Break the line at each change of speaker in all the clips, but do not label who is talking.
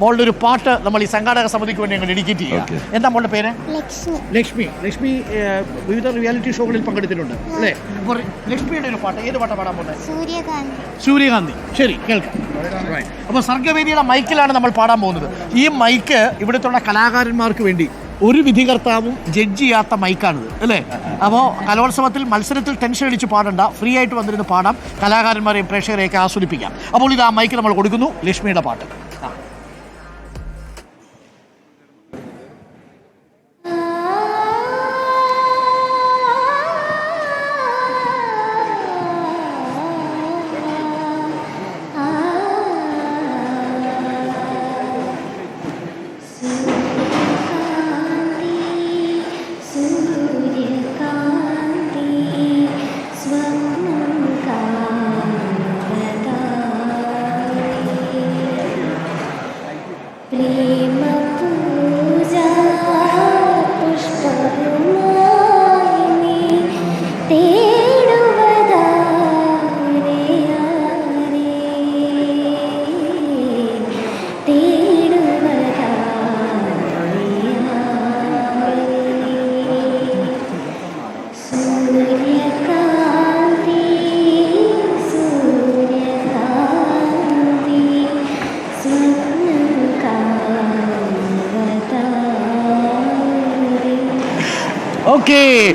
മോളുടെ ഒരു പാട്ട് നമ്മൾ ഈ സംഘാടക സമിതിക്ക് വേണ്ടി ഞങ്ങൾ ഡെഡിക്കേറ്റ്. ചെയ്യുക. എന്താ മോളുടെ പേര്?
ലക്ഷ്മി.
ലക്ഷ്മി. ലക്ഷ്മി വിവിധ റിയാലിറ്റി ഷോകളിൽ പങ്കെടുത്തിട്ടുണ്ട്. അല്ലേ? ലക്ഷ്മിയുടെ ഒരു പാട്ട്. ഏത് പാട്ടാണ് പാടാൻ പോകുന്നത്
സൂര്യകാന്തി.
സൂര്യകാന്തി. ശരി കേൾക്കാം. അപ്പോൾ സർഗവേദിയുടെ മൈക്കിലാണ് നമ്മൾ പാടാൻ പോകുന്നത്. ഈ മൈക്ക് ഇവിടുത്തെ കലാകാരന്മാർക്ക് വേണ്ടി ഒരു വിധികർത്താവും ജഡ്ജ് ചെയ്യാത്ത മൈക്കാണിത് അല്ലേ? അപ്പോൾ കലോത്സവത്തിൽ മത്സരത്തിൽ ടെൻഷൻ അടിച്ച് പാടണ്ട. ഫ്രീ ആയിട്ട് വന്നിരുന്ന് പാടാം. കലാകാരന്മാരെയും പ്രേക്ഷകരെയൊക്കെ ആസ്വദിപ്പിക്കാം. അപ്പോൾ ഇത് ആ മൈക്ക് നമ്മൾ കൊടുക്കുന്നു. ലക്ഷ്മിയുടെ പാട്ട്. ഓക്കേ.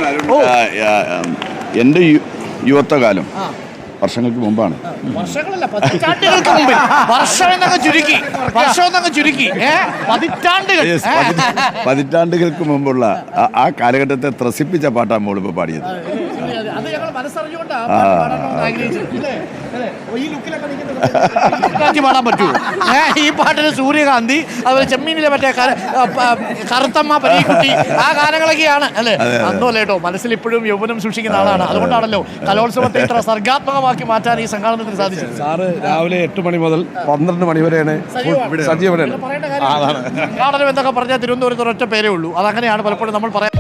എന്റെ യുവത്വകാലം. വർഷങ്ങൾക്ക് മുമ്പാണ്.
വർഷങ്ങളല്ല പതിറ്റാണ്ടുകൾക്ക് മുമ്പിൽ വർഷം എന്നങ്ങ് ചുരുക്കി. വർഷം എന്നങ്ങ് ചുരുക്കി. ഏ പതിറ്റാണ്ടുകൾ.
Yes,
ഏ?
പതി- പതിറ്റാണ്ടുകൾക്ക് മുമ്പുള്ള ആ- ആ കാലഘട്ടത്തെ ത്രസിപ്പിച്ച പാട്ടാണ് മോളിപ്പോൾ പാടിയത്.
അത് ഞങ്ങൾ മനസ്സറിഞ്ഞുകൊണ്ടാ
ആ.
പാട്ട് പാടണമെന്ന് അല്ലേ? ഓ, ഈ പാടാൻ പാട്ടിന് സൂര്യകാന്തി അതുപോലെ ചെമ്മീനിലെ മറ്റേ കറുത്തമ്മ പരീക്കുട്ടി ആ ഗാനങ്ങളൊക്കെയാണ്. അല്ലേ? അന്നോ കേട്ടോ? മനസ്സിൽ ഇപ്പോഴും യൗവനം സൂക്ഷിക്കുന്ന ആളാണ്. അതുകൊണ്ടാണല്ലോ കലോത്സവത്തെ ഇത്ര സർഗാത്മകമാക്കി മാറ്റാൻ ഈ സംഘാടനത്തിന് സാധിച്ചത്.
സാറ് രാവിലെ എട്ട് മണി മുതൽ പന്ത്രണ്ട് മണി വരെയാണ്. സജീവനാണ്
സംഘാടനം എന്നൊക്കെ പറഞ്ഞാൽ തിരുവനന്തപുരത്ത് ഒരൊറ്റ പേരേ ഉള്ളൂ. അതങ്ങനെയാണ് പലപ്പോഴും നമ്മൾ പറയാൻ